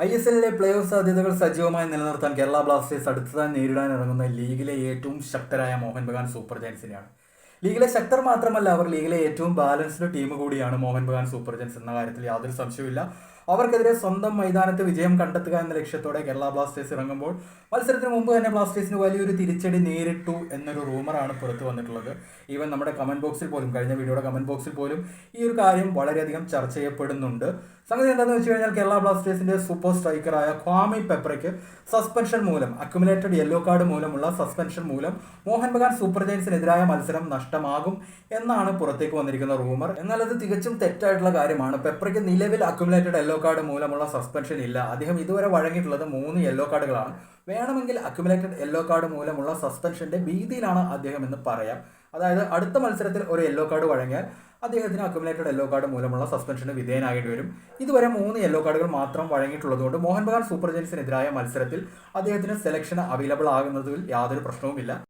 I S എല്ലിലെ play off സാധ്യതകൾ സജീവമായി നിലനിർത്താൻ കേരള ബ്ലാസ്റ്റേഴ്സ് അടുത്തതായി നേരിടാൻ ഇറങ്ങുന്ന ലീഗിലെ ഏറ്റവും ശക്തരായ മോഹൻ ബഗാൻ സൂപ്പർ ജയൻസിനെയാണ്. ലീഗിലെ ശക്തർ മാത്രമല്ല അവർ ലീഗിലെ ഏറ്റവും ബാലൻസ്ഡ് ടീം കൂടിയാണ്. മോഹൻ ബഗാൻ സൂപ്പർ ജൻസ് എന്ന കാര്യത്തിൽ യാതൊരു സംശയവുമില്ല. അവർക്കെതിരെ സ്വന്തം മൈതാനത്ത് വിജയം കണ്ടെത്തുക എന്ന ലക്ഷ്യത്തോടെ കേരള ബ്ലാസ്റ്റേഴ്സ് ഇറങ്ങുമ്പോൾ മത്സരത്തിന് മുമ്പ് തന്നെ ബ്ലാസ്റ്റേഴ്സിന് വലിയൊരു തിരിച്ചടി നേരിട്ടു എന്നൊരു റൂമറാണ് പുറത്തു വന്നിട്ടുള്ളത്. ഈവൻ നമ്മുടെ കമന്റ് ബോക്സിൽ പോലും കഴിഞ്ഞ വീഡിയോയുടെ കമന്റ് ബോക്സിൽ പോലും ഈ ഒരു കാര്യം വളരെയധികം ചർച്ച ചെയ്യപ്പെടുന്നുണ്ട്. സംഗതി എന്താണെന്ന് വെച്ച് കഴിഞ്ഞാൽ കേരള ബ്ലാസ്റ്റേഴ്സിന്റെ സൂപ്പർ സ്ട്രൈക്കറായ ക്വാമി പെപ്രയ്ക്ക് സസ്പെൻഷൻ മൂലം അക്യുമുലേറ്റഡ് യെല്ലോ കാർഡ് മൂലമുള്ള സസ്പെൻഷൻ മൂലം മോഹൻ ബഗാൻ സൂപ്പർ ജയൻസിനെതിരായ മത്സരം നഷ്ടമാകും എന്നാണ് പുറത്തേക്ക് വന്നിരിക്കുന്ന റൂമർ. എന്നാൽ അത് തികച്ചും തെറ്റായിട്ടുള്ള കാര്യമാണ്. പെപ്രയ്ക്ക് നിലവിൽ അക്യുമുലേറ്റഡ് യെല്ലോ കാർഡ് മൂലമുള്ള സസ്പെൻഷൻ ഇല്ല. അദ്ദേഹം ഇതുവരെ വഴങ്ങിയിട്ടുള്ളത് മൂന്ന് യെല്ലോ കാർഡുകളാണ് വേണമെങ്കിൽ അക്യുമുലേറ്റഡ് യെല്ലോ കാർഡ് മൂലമുള്ള സസ്പെൻഷന്റെ ഭീതിയിലാണ് അദ്ദേഹം എന്ന് പറയാം. അതായത് അടുത്ത മത്സരത്തിൽ ഒരു യെല്ലോ കാർഡ് വഴങ്ങിയാൽ അദ്ദേഹത്തിന് അക്യുമുലേറ്റഡ് യെല്ലോ കാർഡ് മൂലമുള്ള സസ്പെൻഷന് വിധേയനാകേണ്ടി വരും. ഇതുവരെ മൂന്ന് യെല്ലോ കാർഡുകൾ മാത്രം വഴങ്ങിയിട്ടുള്ളതുകൊണ്ട് മോഹൻ ബഗാൻ സൂപ്പർ ജെൻസിനെതിരായ മത്സരത്തിൽ അദ്ദേഹത്തിന് സെലക്ഷൻ അവൈലബിൾ ആകുന്നതിൽ യാതൊരു പ്രശ്നവുമില്ല.